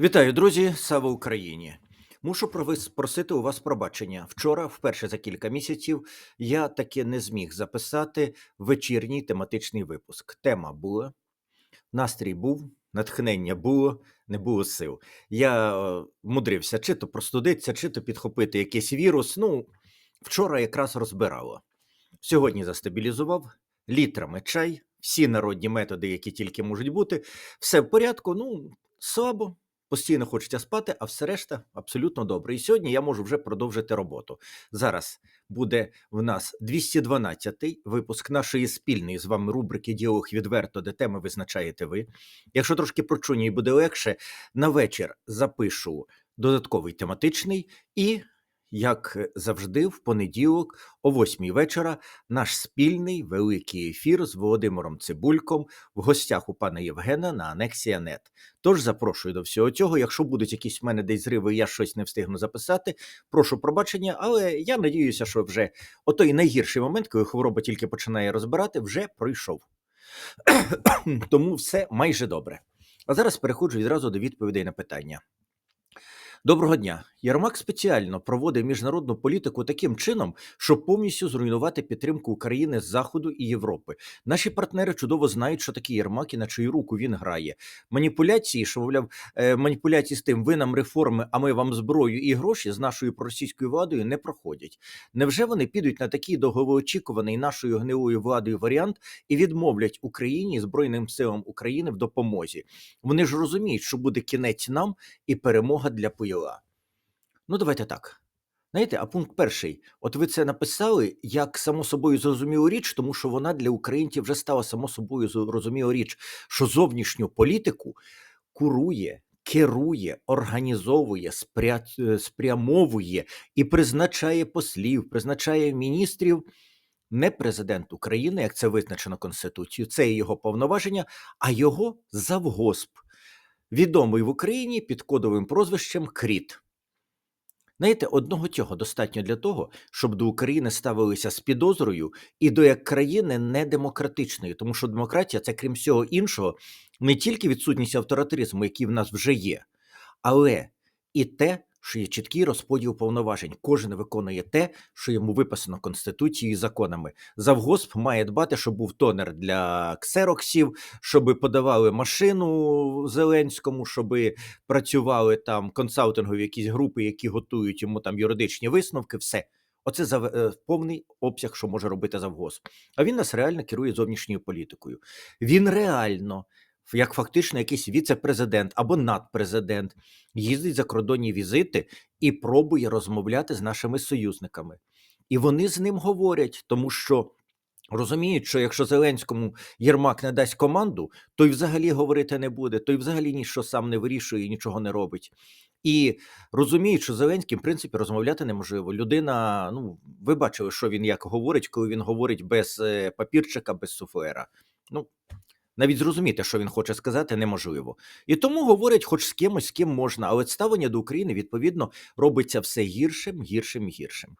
Вітаю, друзі! Слава Україні! Мушу просити у вас пробачення. Вчора, вперше за кілька місяців, я таки не зміг записати вечірній тематичний випуск. Тема була, настрій був, натхнення було, не було сил. Я е, мудрився чи то простудитися, чи то підхопити якийсь вірус. Ну, вчора якраз розбирало. Сьогодні застабілізував літрами чай, всі народні методи, які тільки можуть бути. Все в порядку, ну, слабо, постійно хочеться спати, а все решта абсолютно добре. І сьогодні я можу вже продовжити роботу. Зараз буде в нас 212-й випуск нашої спільної з вами рубрики Діалог відверто, де теми визначаєте ви. Якщо трошки прочуню і буде легше, на вечір запишу додатковий тематичний і. Як завжди, в понеділок, о 8 вечора, наш спільний великий ефір з Володимиром Цибульком в гостях у пана Євгена на Анексія Нет. Тож запрошую до всього цього. Якщо будуть якісь в мене десь зриви, я щось не встигну записати. Прошу пробачення, але я надіюся, що вже отой найгірший момент, коли хвороба тільки починає розбирати, вже пройшов. Тому все майже добре. А зараз переходжу відразу до відповідей на питання. Доброго дня. Єрмак спеціально проводив міжнародну політику таким чином, щоб повністю зруйнувати підтримку України з Заходу і Європи. Наші партнери чудово знають, що таке Єрмак і на чию руку він грає. Маніпуляції, що мовляв, е, маніпуляції з тим, ви нам реформи, а ми вам зброю і гроші з нашою проросійською владою не проходять. Невже вони підуть на такий довгоочікуваний нашою гнилою владою варіант і відмовлять Україні Збройним силам України в допомозі? Вони ж розуміють, що буде кінець нам і перемога для Пуїла. Ну, давайте так. Знаєте, а пункт перший. От ви це написали як само собою зрозумілу річ, тому що вона для українців вже стала само собою зрозумілу річ, що зовнішню політику курує, керує, організовує, спря... е, спрямовує і призначає послів, призначає міністрів не президент України, як це визначено Конституцією, це його повноваження, а його завгосп, відомий в Україні під кодовим прозвищем Кріт. Знаєте, одного цього достатньо для того, щоб до України ставилися з підозрою і до як країни недемократичної, тому що демократія це, крім всього іншого, не тільки відсутність авторитаризму, який в нас вже є, але і те, що є чіткий розподіл повноважень. Кожен виконує те, що йому виписано Конституцією і законами. Завгосп має дбати, щоб був тонер для ксероксів, щоб подавали машину Зеленському, щоб працювали там консалтингові якісь групи, які готують йому там юридичні висновки. Все. Оце за е, повний обсяг, що може робити завгосп. А він нас реально керує зовнішньою політикою. Він реально, як фактично, якийсь віце-президент або надпрезидент, їздить за кордонні візити і пробує розмовляти з нашими союзниками. І вони з ним говорять, тому що. Розуміють, що якщо Зеленському Єрмак не дасть команду, то й взагалі говорити не буде, то й взагалі нічого сам не вирішує і нічого не робить. І розуміють, що Зеленським, в принципі, розмовляти неможливо. Людина, ну ви бачили, що він як говорить, коли він говорить без е, папірчика, без суфлера. Ну навіть зрозуміти, що він хоче сказати, неможливо. І тому говорять, хоч з кимось, з ким можна, але ставлення до України відповідно робиться все гіршим, гіршим, гіршим.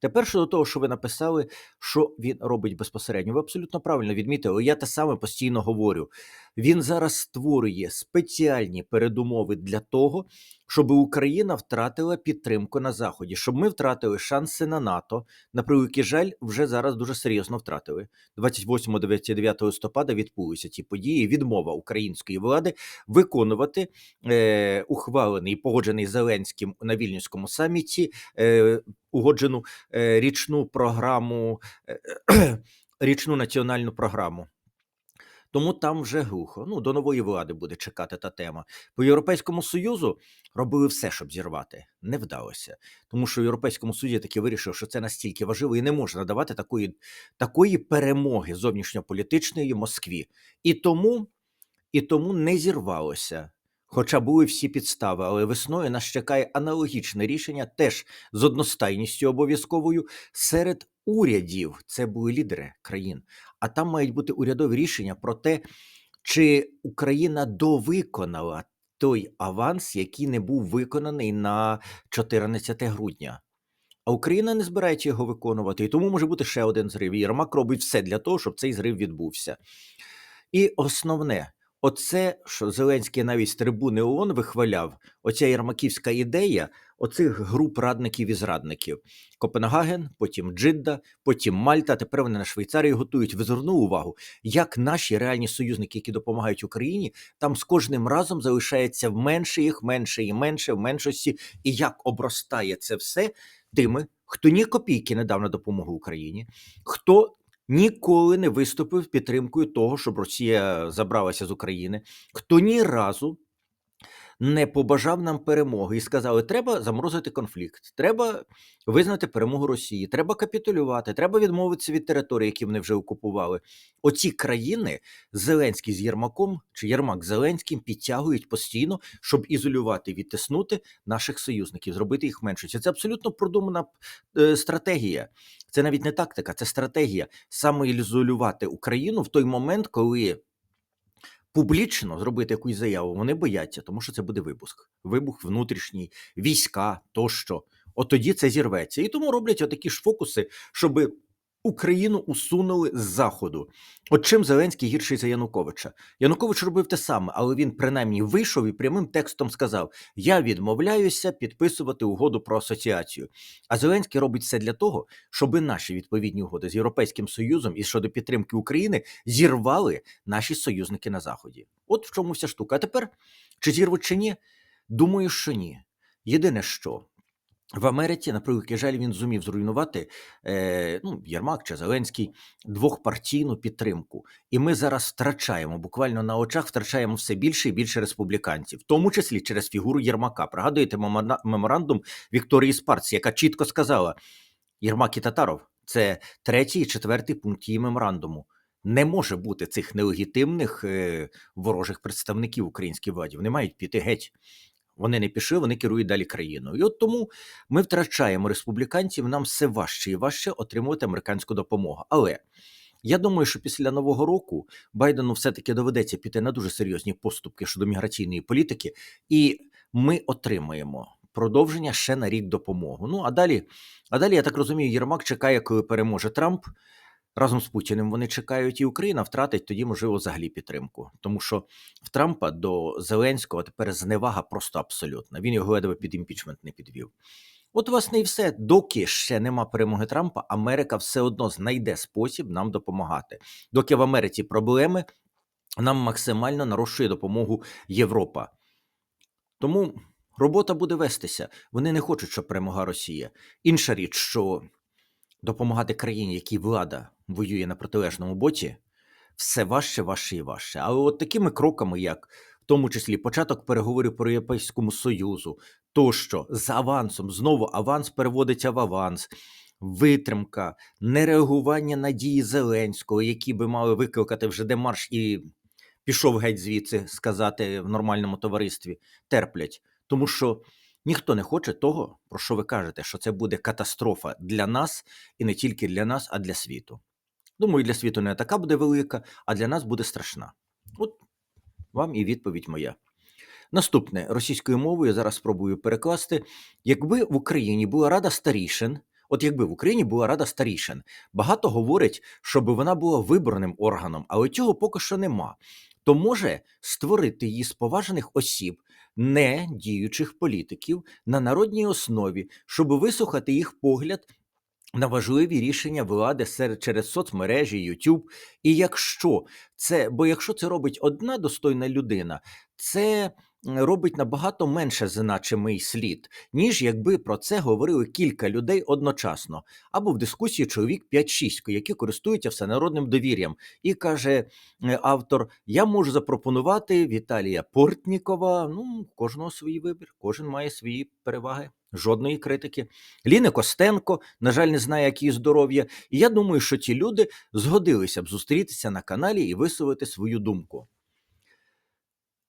Тепер щодо того, що ви написали, що він робить безпосередньо, ви абсолютно правильно відмітили. Я те саме постійно говорю. Він зараз створює спеціальні передумови для того, щоб Україна втратила підтримку на заході, щоб ми втратили шанси на НАТО. На превеликий жаль, вже зараз дуже серйозно втратили. 28-29 листопада відбулися ті події. Відмова української влади виконувати е, ухвалений і погоджений Зеленським на вільнюському саміті. Е, Угоджену е, річну програму, е, річну національну програму. Тому там вже глухо. Ну, до нової влади буде чекати та тема. По Європейському Союзу робили все, щоб зірвати. Не вдалося. Тому що в Європейському Союзі таки вирішив, що це настільки важливо і не може надавати такої, такої перемоги зовнішньополітичної Москві. І тому, і тому не зірвалося. Хоча були всі підстави, але весною нас чекає аналогічне рішення, теж з одностайністю обов'язковою серед урядів. Це були лідери країн. А там мають бути урядові рішення про те, чи Україна довиконала той аванс, який не був виконаний на 14 грудня. А Україна не збирається його виконувати, і тому може бути ще один зрив. І Єрмак робить все для того, щоб цей зрив відбувся. І основне, Оце, що Зеленський навіть з трибуни ООН вихваляв, оця єрмаківська ідея оцих груп радників і зрадників. Копенгаген, потім Джидда, потім Мальта. Тепер вони на Швейцарії готують. Ви звернули увагу, як наші реальні союзники, які допомагають Україні, там з кожним разом залишається менше їх, менше і менше в меншості, і як обростає це все тими, хто ні копійки не дав на допомогу Україні, хто ніколи не виступив підтримкою того, щоб Росія забралася з України, хто ні разу не побажав нам перемоги і сказали, треба заморозити конфлікт, треба визнати перемогу Росії, треба капітулювати, треба відмовитися від території, які вони вже окупували. Оці країни Зеленський з Єрмаком чи Єрмак Зеленським підтягують постійно, щоб ізолювати, відтиснути наших союзників, зробити їх меншістю. Це абсолютно продумана е, стратегія. Це навіть не тактика, це стратегія самоізолювати Україну в той момент, коли публічно зробити якусь заяву, вони бояться, тому що це буде вибух, вибух внутрішній, війська тощо. От тоді це зірветься. І тому роблять отакі ж фокуси, щоб Україну усунули з заходу. От чим Зеленський гірший за Януковича? Янукович робив те саме, але він принаймні вийшов і прямим текстом сказав: Я відмовляюся підписувати угоду про асоціацію. А Зеленський робить все для того, щоб наші відповідні угоди з Європейським Союзом і щодо підтримки України зірвали наші союзники на заході. От в чому вся штука. А тепер чи зірвуть чи ні? Думаю, що ні. Єдине, що в Америці, на превеликий жаль, він зумів зруйнувати е, ну, Єрмак чи Зеленський двохпартійну підтримку. І ми зараз втрачаємо, буквально на очах втрачаємо все більше і більше республіканців, в тому числі через фігуру Єрмака. Пригадуєте меморандум Вікторії Спарці, яка чітко сказала: Єрмак і Татаров це третій і четвертий пункт її меморандуму. Не може бути цих нелегітимних е, ворожих представників українській владі. Вони мають піти геть. Вони не пішли, вони керують далі країною. І от тому ми втрачаємо республіканців, нам все важче і важче отримувати американську допомогу. Але я думаю, що після нового року Байдену все-таки доведеться піти на дуже серйозні поступки щодо міграційної політики, і ми отримаємо продовження ще на рік допомогу. Ну а далі, а далі, я так розумію, Єрмак чекає, коли переможе Трамп. Разом з Путіним вони чекають, і Україна втратить тоді, можливо, взагалі підтримку. Тому що в Трампа до Зеленського тепер зневага просто абсолютна. Він його ледве під імпічмент не підвів. От, власне, і все. Доки ще нема перемоги Трампа, Америка все одно знайде спосіб нам допомагати. Доки в Америці проблеми, нам максимально нарощує допомогу Європа. Тому робота буде вестися. Вони не хочуть, щоб перемогла Росія. Інша річ, що допомагати країні, якій влада воює на протилежному боці, все важче, важче і важче. Але от такими кроками, як в тому числі початок переговорів про Європейському Союзу, тощо з авансом, знову аванс переводиться в аванс. Витримка, нереагування на дії Зеленського, які би мали викликати вже демарш і пішов геть звідси сказати в нормальному товаристві, терплять. Тому що ніхто не хоче того, про що ви кажете, що це буде катастрофа для нас і не тільки для нас, а для світу. Думаю, для світу не така буде велика, а для нас буде страшна. От вам і відповідь моя. Наступне російською мовою зараз спробую перекласти. Якби в Україні була рада старішин, от якби в Україні була рада старішин, багато говорять, щоб вона була виборним органом, але цього поки що нема. То може створити її з поважених осіб, не діючих політиків на народній основі, щоб вислухати їх погляд на важливі рішення влади серед через соцмережі, YouTube. І якщо це, бо якщо це робить одна достойна людина, це робить набагато менше значимий слід, ніж якби про це говорили кілька людей одночасно, або в дискусії чоловік 5-6, які користуються всенародним довір'ям. І каже е, автор: Я можу запропонувати Віталія Портнікова. Ну, кожного свій вибір, кожен має свої переваги. Жодної критики. Ліни Костенко, на жаль, не знає, які здоров'я. І я думаю, що ті люди згодилися б зустрітися на каналі і висловити свою думку.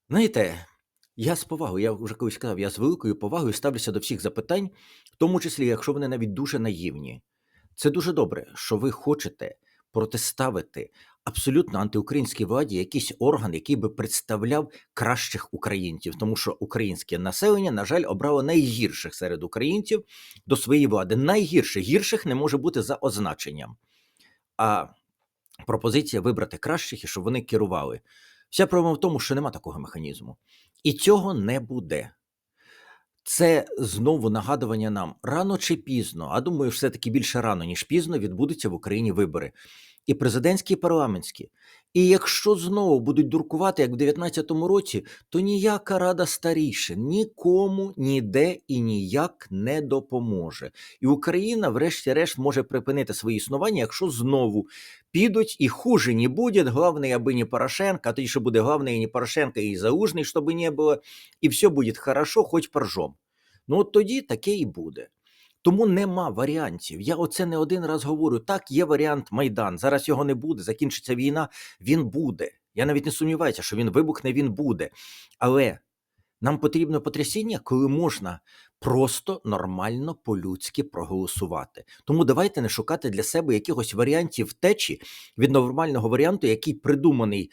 Знаєте, я з повагою, я вже колись сказав, я з великою повагою ставлюся до всіх запитань, в тому числі, якщо вони навіть дуже наївні. Це дуже добре, що ви хочете протиставити абсолютно антиукраїнській владі якийсь орган, який би представляв кращих українців, тому що українське населення, на жаль, обрало найгірших серед українців до своєї влади. Найгірших гірших не може бути за означенням. А пропозиція вибрати кращих і щоб вони керували. Вся проблема в тому, що нема такого механізму. І цього не буде. Це знову нагадування нам рано чи пізно, а думаю, все-таки більше рано, ніж пізно, відбудуться в Україні вибори. І президентські, і парламентські. І якщо знову будуть дуркувати, як в 19-му році, то ніяка рада старішин нікому ніде і ніяк не допоможе. І Україна, врешті-решт, може припинити своє існування, якщо знову підуть і хуже не буде. Головне, аби не Порошенко, а тоді що буде головне, і не Порошенко, і Заужний, щоб не було, і все буде хорошо, хоч поржом. Ну от тоді таке і буде. Тому нема варіантів. Я оце не один раз говорю. Так, є варіант Майдан. Зараз його не буде. Закінчиться війна. Він буде. Я навіть не сумніваюся, що він вибухне, він буде. Але нам потрібно потрясіння, коли можна просто нормально по-людськи проголосувати. Тому давайте не шукати для себе якихось варіантів втечі від нормального варіанту, який придуманий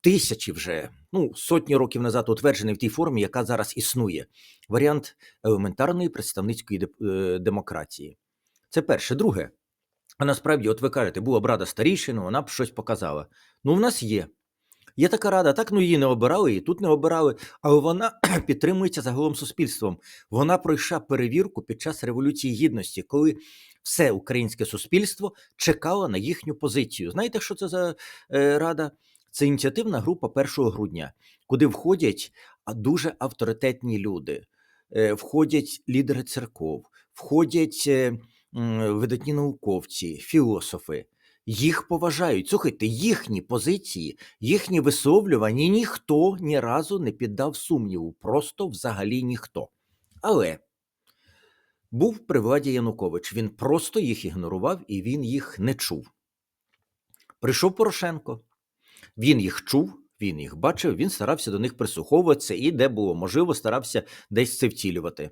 тисячі вже, ну сотні років назад, утверджений в тій формі, яка зараз існує. Варіант елементарної представницької е, демократії. Це перше. Друге. А насправді, от ви кажете, була б рада старішину, вона б щось показала. Ну, в нас є. Є така рада, так ну її не обирали, її тут не обирали, але вона підтримується загалом суспільством. Вона пройшла перевірку під час Революції Гідності, коли все українське суспільство чекало на їхню позицію. Знаєте, що це за е, рада? Це ініціативна група 1 грудня, куди входять дуже авторитетні люди, Е, входять лідери церков, входять е, видатні науковці, філософи. Їх поважають. Слухайте, їхні позиції, їхні висловлювання ніхто ні разу не піддав сумніву, просто взагалі ніхто. Але був при владі Янукович, він просто їх ігнорував і він їх не чув. Прийшов Порошенко, він їх чув, він їх бачив, він старався до них прислуховуватися і, де було можливо, старався десь це втілювати.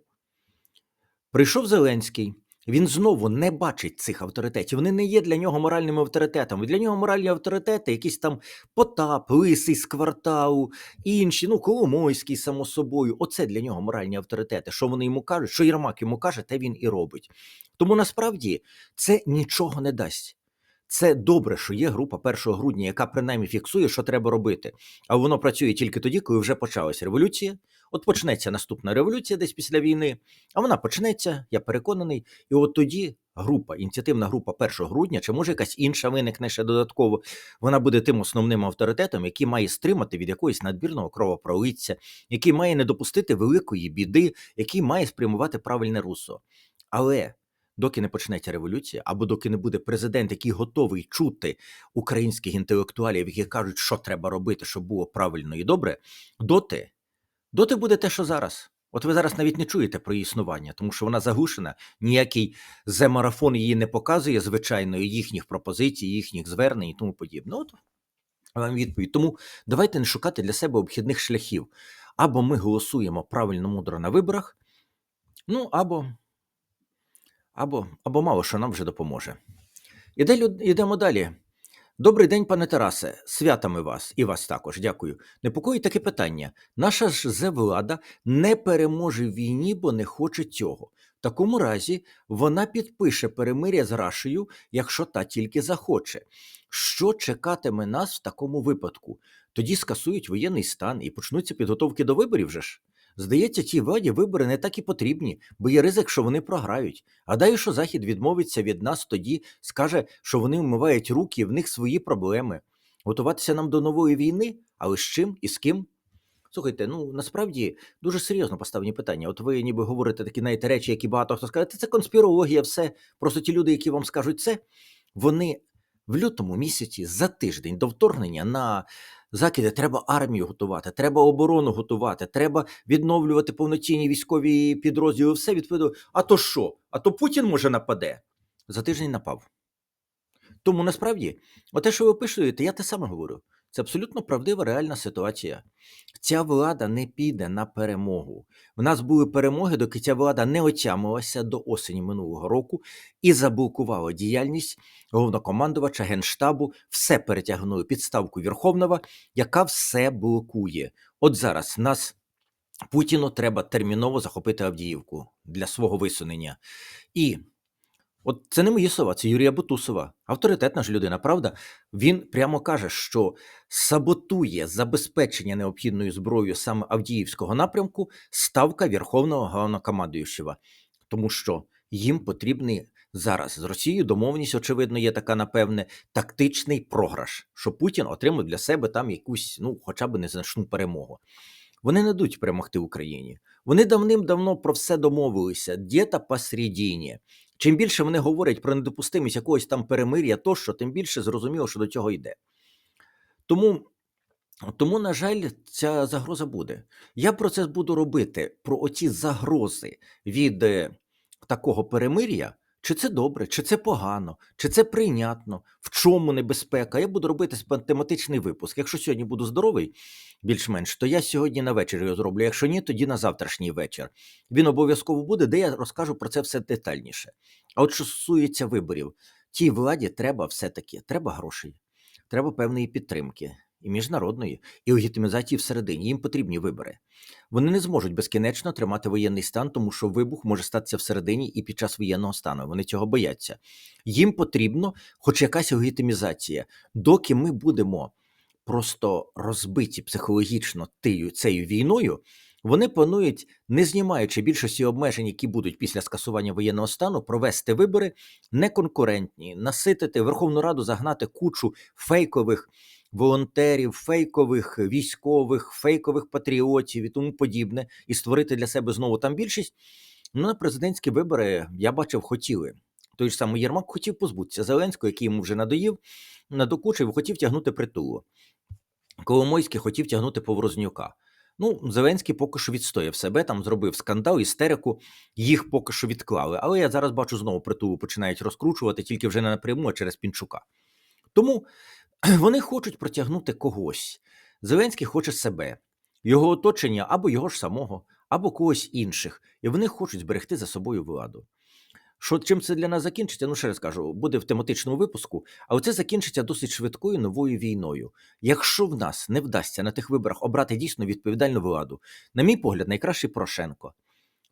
Прийшов Зеленський. Він знову не бачить цих авторитетів. Вони не є для нього моральними авторитетами. Для нього моральні авторитети, якісь там Потап, Лисий з кварталу, інші, ну Коломойський, само собою. Оце для нього моральні авторитети. Що вони йому кажуть, що Єрмак йому каже, те він і робить. Тому насправді це нічого не дасть. Це добре, що є група 1 грудня, яка принаймні фіксує, що треба робити. А воно працює тільки тоді, коли вже почалась революція. От почнеться наступна революція десь після війни, а вона почнеться, я переконаний. І от тоді група, ініціативна група 1 грудня, чи може якась інша виникне ще додатково, вона буде тим основним авторитетом, який має стримати від якогось надбірного кровопролиття, який має не допустити великої біди, який має спрямувати правильне русло. Але доки не почнеться революція, або доки не буде президент, який готовий чути українських інтелектуалів, які кажуть, що треба робити, щоб було правильно і добре, доти, доти буде те, що зараз. От ви зараз навіть не чуєте про її існування, тому що вона заглушена. Ніякий зе-марафон її не показує, звичайно, їхніх пропозицій, їхніх звернень і тому подібне. От вам відповідь. Тому давайте не шукати для себе обхідних шляхів. Або ми голосуємо правильно мудро на виборах, ну або, або, або мало що нам вже допоможе. Іде, люд- ідемо далі. Добрий день, пане Тарасе. Святами вас і вас також. Дякую. Непокоїть таке питання. Наша ж зе-влада не переможе в війні, бо не хоче цього. В такому разі вона підпише перемиря з Рашею, якщо та тільки захоче. Що чекатиме нас в такому випадку? Тоді скасують воєнний стан і почнуться підготовки до виборів же ж. Здається, тій владі вибори не так і потрібні, бо є ризик, що вони програють. Гадаю, що Захід відмовиться від нас тоді, скаже, що вони вмивають руки, в них свої проблеми. Готуватися нам до нової війни, але з чим і з ким? Слухайте, ну насправді дуже серйозно поставлені питання. От ви ніби говорите такі знаєте, речі, які багато хто скаже, це конспірологія, все. Просто ті люди, які вам скажуть це, вони в лютому місяці за тиждень до вторгнення на закиди треба армію готувати, треба оборону готувати, треба відновлювати повноцінні військові підрозділи. Все відповідно. А то що? А то Путін може нападе. За тиждень напав. Тому насправді, те, що ви пишете, я те саме говорю. Це абсолютно правдива реальна ситуація. Ця влада не піде на перемогу. В нас були перемоги, доки ця влада не отямилася до осені минулого року і заблокувала діяльність головнокомандувача Генштабу, все перетягнули під ставку Верховного, яка все блокує. От зараз нас Путіну треба терміново захопити Авдіївку для свого висунення. І От це не мої слова, це Юрія Бутусова, авторитетна ж людина, правда? Він прямо каже, що саботує забезпечення необхідною зброєю саме Авдіївського напрямку ставка Верховного Головнокомандуючого. Тому що їм потрібний зараз з Росією домовленість, очевидно, є така, напевне, тактичний програш, що Путін отримав для себе там якусь, ну, хоча б незначну перемогу. Вони не дадуть перемогти Україні. Вони давним-давно про все домовилися, дєта посередині. Чим більше вони говорять про недопустимість якогось там перемир'я, тощо, тим більше зрозуміло, що до цього йде. Тому, тому, на жаль, ця загроза буде. Я про це буду робити, про оці загрози від е, такого перемир'я. Чи це добре, чи це погано, чи це прийнятно, в чому небезпека? Я буду робити спе- тематичний випуск. Якщо сьогодні буду здоровий, більш-менш, то я сьогодні на вечір його зроблю. Якщо ні, тоді на завтрашній вечір. Він обов'язково буде, де я розкажу про це все детальніше. А от що стосується виборів, тій владі треба все-таки треба грошей, треба певної підтримки, і міжнародної, і легітимізації всередині. Їм потрібні вибори. Вони не зможуть безкінечно тримати воєнний стан, тому що вибух може статися всередині і під час воєнного стану. Вони цього бояться. Їм потрібно, хоч якась легітимізація, доки ми будемо просто розбиті психологічно тією цією війною. Вони планують, не знімаючи більшості обмежень, які будуть після скасування воєнного стану, провести вибори неконкурентні, наситити Верховну Раду, загнати кучу фейкових волонтерів, фейкових військових, фейкових патріотів і тому подібне, і створити для себе знову там більшість. Ну, на президентські вибори я бачив, хотіли. Той ж самий Єрмак хотів позбутися Зеленського, який йому вже надоїв, надокучив, хотів тягнути притулу. Коломойський хотів тягнути Поворознюка. Ну, Зеленський поки що відстояв себе, там зробив скандал, істерику, їх поки що відклали. Але я зараз бачу знову притулу починають розкручувати, тільки вже не напряму, а через Пінчука. Тому вони хочуть протягнути когось. Зеленський хоче себе, його оточення або його ж самого, або когось інших, і вони хочуть зберегти за собою владу. Що чим це для нас закінчиться? Ну ще раз кажу, буде в тематичному випуску, але це закінчиться досить швидкою новою війною. Якщо в нас не вдасться на тих виборах обрати дійсно відповідальну владу, на мій погляд, найкращий Порошенко.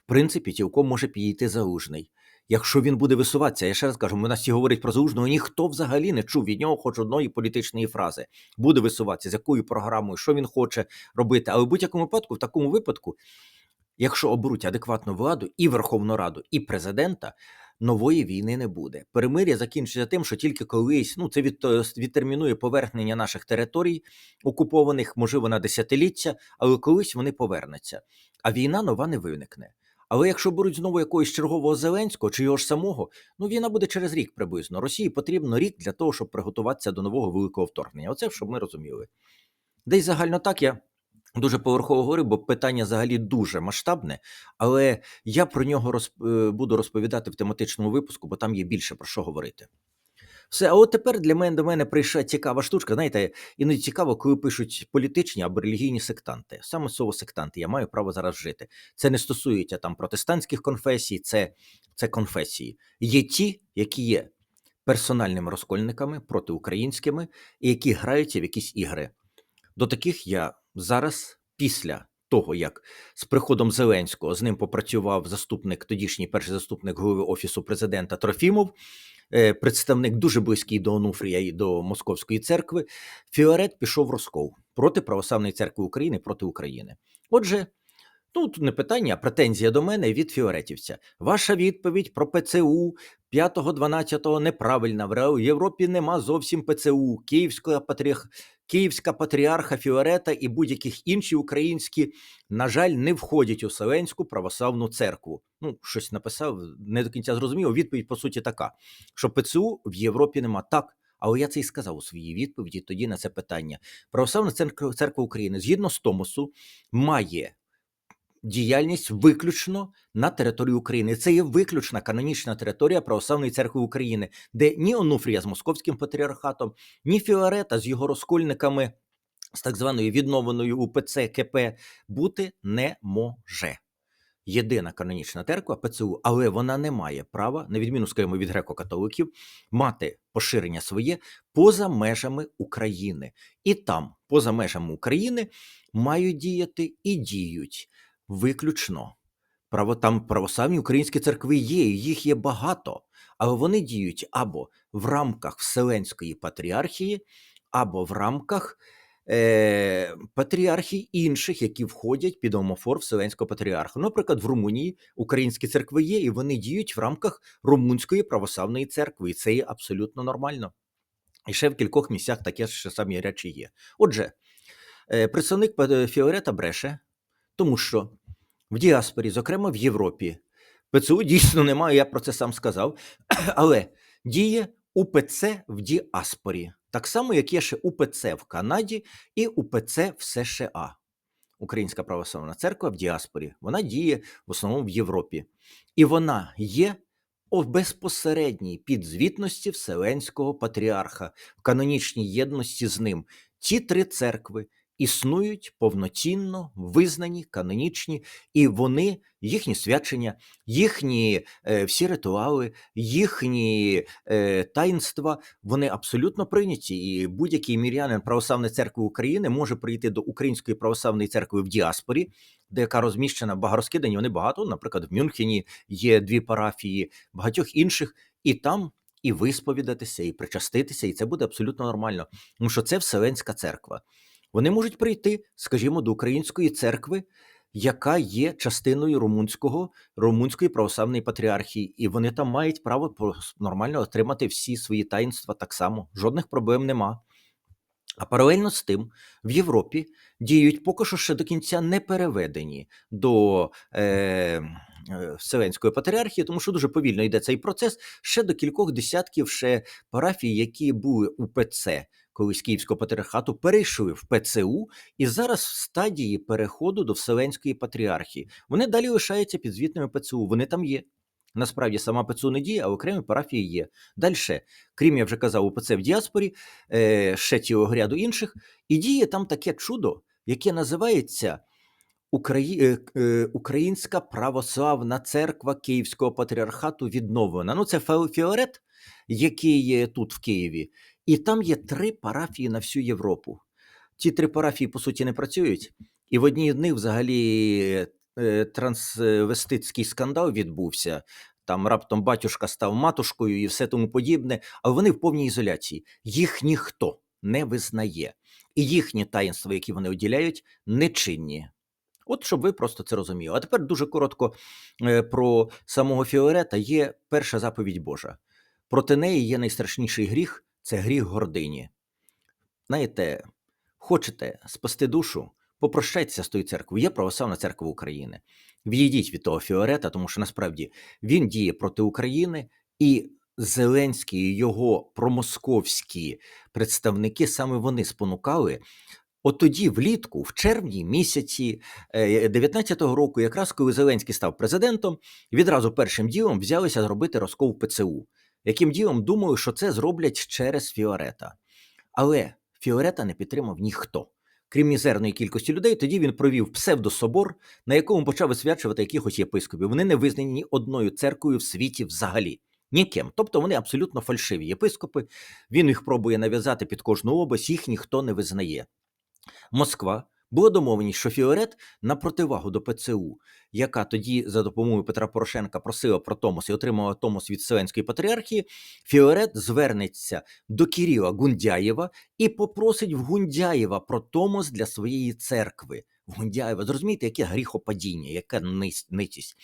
В принципі, цілком може підійти залужний. Якщо він буде висуватися, я ще раз кажу, у нас всі говорять про залужного, ніхто взагалі не чув від нього хоч одної політичної фрази. Буде висуватися, з якою програмою, що він хоче робити. Але в будь-якому випадку, в такому випадку, якщо оберуть адекватну владу і Верховну Раду, і президента, нової війни не буде. Перемир'я закінчиться тим, що тільки колись ну це від, відтермінує повернення наших територій, окупованих, можливо, на десятиліття, але колись вони повернуться. А війна нова не виникне. Але якщо беруть знову якогось чергового Зеленського чи його ж самого, ну війна буде через рік приблизно. Росії потрібно рік для того, щоб приготуватися до нового великого вторгнення. Оце щоб ми розуміли. Десь загально так я дуже поверхово говорю, бо питання взагалі дуже масштабне, але я про нього розп... е, буду розповідати в тематичному випуску, бо там є більше про що говорити. Все, а от тепер для мене до мене прийшла цікава штучка. Знаєте, іноді цікаво, коли пишуть політичні або релігійні сектанти. Саме слово сектанти я маю право зараз жити. Це не стосується там протестантських конфесій, це, це конфесії. Є ті, які є персональними розкольниками протиукраїнськими і які граються в якісь ігри. До таких я зараз, після того, як з приходом Зеленського з ним попрацював заступник, тодішній перший заступник голови Офісу президента Трофімов, представник дуже близький до Онуфрія і до Московської церкви, Фіорет пішов в розкол проти Православної церкви України, проти України. Отже, ну тут не питання, а претензія до мене від Фіоретівця. Ваша відповідь про ПЦУ 5-12 неправильна. В Європі нема зовсім ПЦУ. Київська патріарх... Київська патріарха Фіорета і будь-яких інші українські, на жаль, не входять у Селенську православну церкву. Ну, щось написав, не до кінця зрозуміло. Відповідь, по суті, така: що ПЦУ в Європі нема. Так, але я це і сказав у своїй відповіді тоді на це питання. Православна церква України, згідно з Томосу, має діяльність виключно на території України. Це є виключна канонічна територія Православної церкви України, де ні Онуфрія з московським патріархатом, ні Фіорета з його розкольниками з так званою відновленою УПЦ КП бути не може. Єдина канонічна церква ПЦУ, але вона не має права, на відміну скажімо, від греко-католиків, мати поширення своє поза межами України. І там, поза межами України, мають діяти і діють виключно Право там православні українські церкви є, їх є багато, але вони діють або в рамках Вселенської патріархії, або в рамках е, патріархій інших, які входять під омофор Вселенського патріарха. Наприклад, в Румунії українські церкви є, і вони діють в рамках Румунської православної церкви, і це є абсолютно нормально. І ще в кількох місцях таке ж самі речі є. Отже, е, представник Фіорета бреше, тому що в діаспорі, зокрема в Європі, ПЦУ дійсно немає, я про це сам сказав, але діє УПЦ в діаспорі, так само, як є ще УПЦ в Канаді і УПЦ в США. Українська православна церква в діаспорі. Вона діє в основному в Європі. І вона є у безпосередній підзвітності Вселенського патріарха в канонічній єдності з ним. Ці три церкви існують повноцінно, визнані, канонічні, і вони, їхні свячення, їхні е, всі ритуали, їхні е, таїнства, вони абсолютно прийняті. І будь-який мірянин Православної церкви України може прийти до Української православної церкви в діаспорі, де яка розміщена багато розкидані. Вони багато, наприклад, в Мюнхені є дві парафії, багатьох інших, і там. І висповідатися, і причаститися, і це буде абсолютно нормально, тому що це Вселенська церква. Вони можуть прийти, скажімо, до української церкви, яка є частиною румунського румунської православної патріархії, і вони там мають право нормально отримати всі свої таїнства так само. Жодних проблем нема. А паралельно з тим в Європі діють поки що ще до кінця не переведені до е, Вселенської патріархії, тому що дуже повільно йде цей процес. Ще до кількох десятків ще парафій, які були у ПЦ колись Київського патріархату, перейшли в ПЦУ і зараз в стадії переходу до Вселенської патріархії. Вони далі лишаються підзвітними ПЦУ. Вони там є. Насправді сама ПЦУ не діє, а окремі парафії є. Далі, крім я вже казав, УПЦ в діаспорі, е, ще цілого ряду інших, і діє там таке чудо, яке називається Украї... е, е, Українська православна церква Київського патріархату відновлена. Ну, це Фіорет, який є тут в Києві, і там є три парафії на всю Європу. Ці три парафії, по суті, не працюють, і в одній з них взагалі е, трансвеститський скандал відбувся. Там раптом батюшка став матушкою і все тому подібне, але вони в повній ізоляції. Їх ніхто не визнає. І їхні таїнства, які вони оділяють, нечинні. От щоб ви просто це розуміли. А тепер дуже коротко е, про самого Фіорета є перша заповідь Божа. Проти неї є найстрашніший гріх це гріх гордині. Знаєте, хочете спасти душу, попрощайтеся з тою церквою. Є православна церква України. Відійдіть від того Фіорета, тому що насправді він діє проти України, і Зеленський, і його промосковські представники саме вони спонукали. От тоді, влітку, в червні місяці 19-го року, якраз коли Зеленський став президентом, відразу першим ділом взялися зробити розкол ПЦУ. Яким ділом думаю, що це зроблять через Фіорета. Але Фіорета не підтримав ніхто. Крім мізерної кількості людей, тоді він провів псевдособор, на якому почав висвячувати якихось єпископів. Вони не визнані ні одною церквою в світі взагалі. Ніким. Тобто вони абсолютно фальшиві єпископи. Він їх пробує нав'язати під кожну область, їх ніхто не визнає. Москва була домовленість, що Фіорет на противагу до ПЦУ, яка тоді за допомогою Петра Порошенка просила про Томос і отримала Томос від Вселенської патріархії, Фіорет звернеться до Кіріла Гундяєва і попросить в Гундяєва про Томос для своєї церкви. В Гундяєва, зрозумієте, яке гріхопадіння, яка ницість.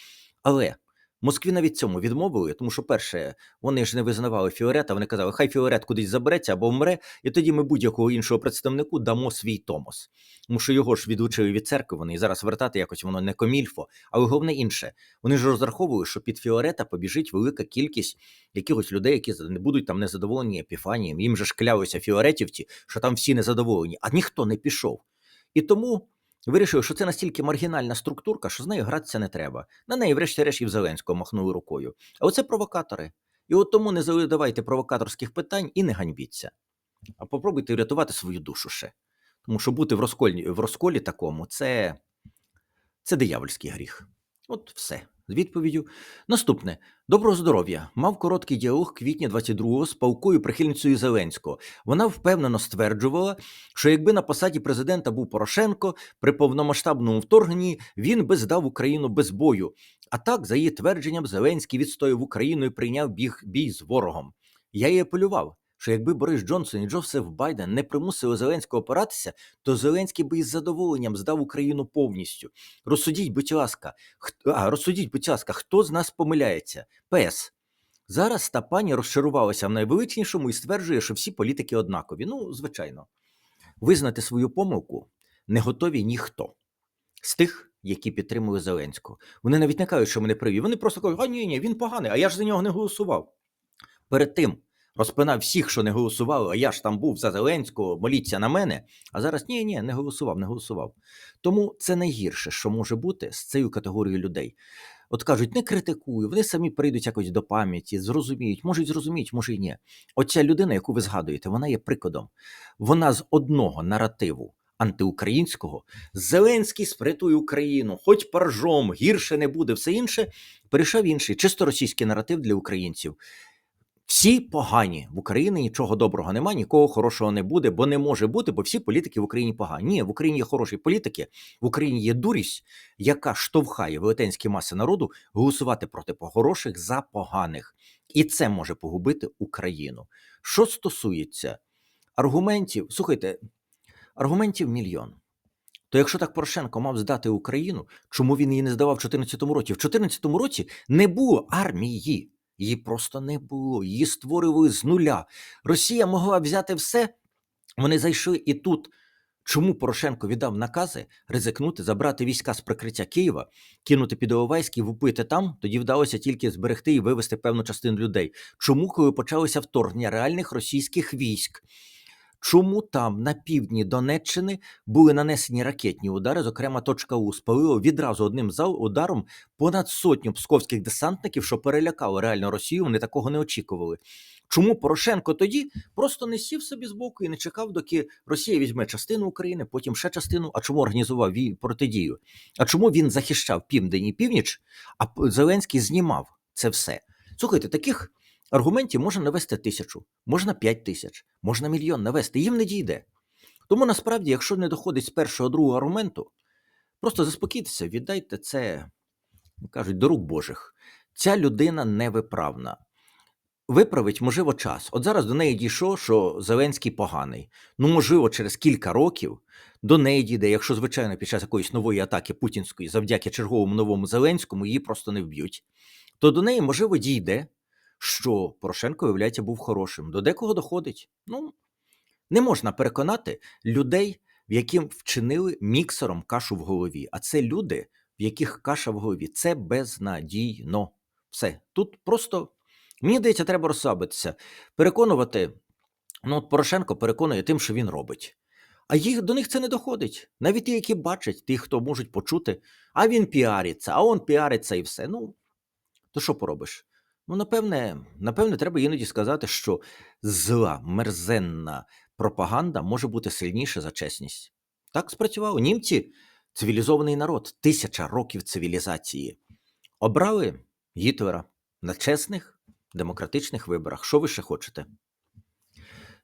Але Москві навіть цьому відмовили, тому що, перше, вони ж не визнавали Фіорета, вони казали, хай Фіорет кудись забереться або вмре, і тоді ми будь-якого іншого представнику дамо свій Томос. Тому що його ж відлучили від церкви, вони і зараз вертати якось воно не комільфо. Але головне інше, вони ж розраховують, що під Фіорета побіжить велика кількість якихось людей, які не будуть там незадоволені епіфанієм. Їм же ж клялися фіоретівці, що там всі незадоволені, а ніхто не пішов. І тому вирішив, що це настільки маргінальна структурка, що з нею гратися не треба. На неї, врешті-решт, і в Зеленського махнули рукою. А оце провокатори. І от тому не задавайте провокаторських питань і не ганьбіться. А попробуйте врятувати свою душу ще. Тому що бути в розколі, в розколі такому це, це диявольський гріх. От все. З відповіддю. Наступне доброго здоров'я. Мав короткий діалог квітня 22-го з палкою прихильницею Зеленського. Вона впевнено стверджувала, що якби на посаді президента був Порошенко при повномасштабному вторгненні, він би здав Україну без бою. А так, за її твердженням, Зеленський відстояв Україну і прийняв біг бій з ворогом. Я їй апелював, що якби Борис Джонсон і Джозеф Байден не примусили Зеленського опиратися, то Зеленський би із задоволенням здав Україну повністю. Розсудіть, будь ласка, хто, а, розсудіть, будь ласка, хто з нас помиляється? ПС. Зараз та пані розчарувалася в найвеличнішому і стверджує, що всі політики однакові. Ну, звичайно, визнати свою помилку не готові ніхто з тих, які підтримують Зеленського. Вони навіть не кажуть, що мене праві. Вони просто кажуть, а ні, ні, він поганий, а я ж за нього не голосував. Перед тим розпинав всіх, що не голосували, а я ж там був за Зеленського, моліться на мене. А зараз ні, ні, не голосував, не голосував. Тому це найгірше, що може бути з цією категорією людей. От кажуть, не критикую, вони самі прийдуть якось до пам'яті, зрозуміють, можуть зрозуміють, може й ні. Оця людина, яку ви згадуєте, вона є прикладом. Вона з одного наративу антиукраїнського Зеленський спритує Україну, хоч паржом, гірше не буде, все інше. Перейшов інший, чисто російський наратив для українців. Всі погані в Україні нічого доброго нема, нікого хорошого не буде, бо не може бути, бо всі політики в Україні погані. Ні, в Україні є хороші політики, в Україні є дурість, яка штовхає велетенські маси народу голосувати проти хороших за поганих. І це може погубити Україну. Що стосується аргументів, слухайте, аргументів мільйон. То якщо так Порошенко мав здати Україну, чому він її не здавав в 2014 році? В 2014 році не було армії. Її просто не було. Її створювали з нуля. Росія могла взяти все. Вони зайшли і тут. Чому Порошенко віддав накази ризикнути, забрати війська з прикриття Києва, кинути під Іловайськ і вупити там? Тоді вдалося тільки зберегти і вивести певну частину людей. Чому, коли почалося вторгнення реальних російських військ? Чому там на півдні Донеччини були нанесені ракетні удари, зокрема точка У спалило відразу одним ударом понад сотню псковських десантників, що перелякало реально Росію. Вони такого не очікували. Чому Порошенко тоді просто не сів собі з боку і не чекав, доки Росія візьме частину України, потім ще частину. А чому організував протидію? А чому він захищав південь і північ, а Зеленський знімав це все? Слухайте, таких аргументів можна навести тисячу, можна п'ять тисяч, можна мільйон навести. Їм не дійде. Тому насправді, якщо не доходить з першого другого аргументу, просто заспокійтеся, віддайте це, кажуть, до рук Божих. Ця людина невиправна. Виправить, можливо, час. От зараз до неї дійшло, що Зеленський поганий. Ну, можливо, через кілька років до неї дійде, якщо, звичайно, під час якоїсь нової атаки путінської, завдяки черговому новому Зеленському, її просто не вб'ють. То до неї, можливо, дійде, що Порошенко, виявляється, був хорошим. До декого доходить. Ну, не можна переконати людей, в яким вчинили міксером кашу в голові. А це люди, в яких каша в голові. Це безнадійно. Все. Тут просто, мені здається, треба розслабитися. Переконувати, ну, от Порошенко переконує тим, що він робить. А їх до них це не доходить. Навіть ті, які бачать, ті, хто можуть почути, а він піариться, а он піариться і все. Ну, то що поробиш? Ну, напевне, напевне, треба іноді сказати, що зла, мерзенна пропаганда може бути сильніша за чесність. Так спрацювало. Німці цивілізований народ, тисяча років цивілізації. Обрали Гітлера на чесних демократичних виборах. Що ви ще хочете?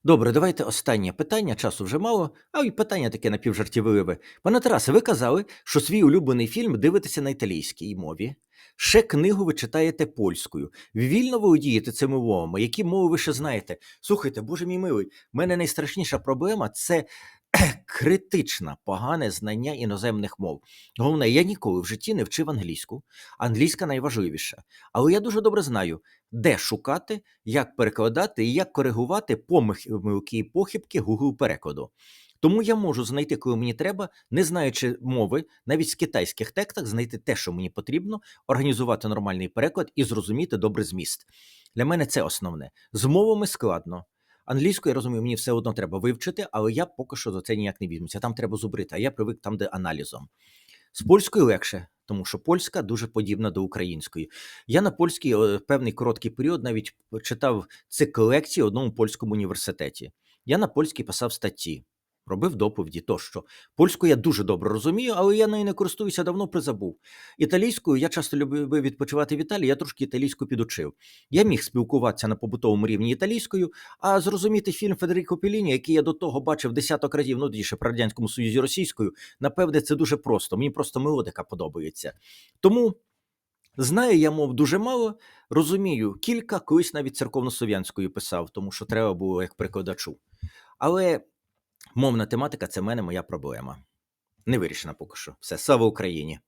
Добре, давайте останнє питання. Часу вже мало, а й питання таке напівжартівливе. Пане Тарасе, ви казали, що свій улюблений фільм дивитеся на італійській мові. Ще книгу ви читаєте польською. Вільно володієте цими мовами. Які мови ви ще знаєте? Слухайте, боже мій милий, в мене найстрашніша проблема це критичне погане знання іноземних мов. Головне, я ніколи в житті не вчив англійську. Англійська найважливіша. Але я дуже добре знаю, де шукати, як перекладати і як коригувати помилки і похибки Google перекладу. Тому я можу знайти, коли мені треба, не знаючи мови, навіть з китайських текстах, знайти те, що мені потрібно, організувати нормальний переклад і зрозуміти добре зміст. Для мене це основне. З мовами складно. Англійську, я розумію, мені все одно треба вивчити, але я поки що за це ніяк не візьмуся. Там треба зубрити, а я привик там, де аналізом. З польською легше, тому що польська дуже подібна до української. Я на польській е, певний короткий період навіть читав цикл лекцій в одному польському університеті. Я на польській писав статті. Робив доповіді тощо. Польську я дуже добре розумію, але я нею не користуюся давно призабув. Італійською я часто любив відпочивати в Італії, я трошки італійську підучив. Я міг спілкуватися на побутовому рівні італійською, а зрозуміти фільм Федеріко Пеліні, який я до того бачив десяток разів, ну тоді ще при радянському союзі російською, напевне, це дуже просто. Мені просто мелодика подобається. Тому знаю я мов дуже мало, розумію кілька, колись навіть церковнослов'янською писав, тому що треба було як прикладачу. Але мовна тематика це в мене моя проблема. Не вирішена поки що. Все, слава Україні!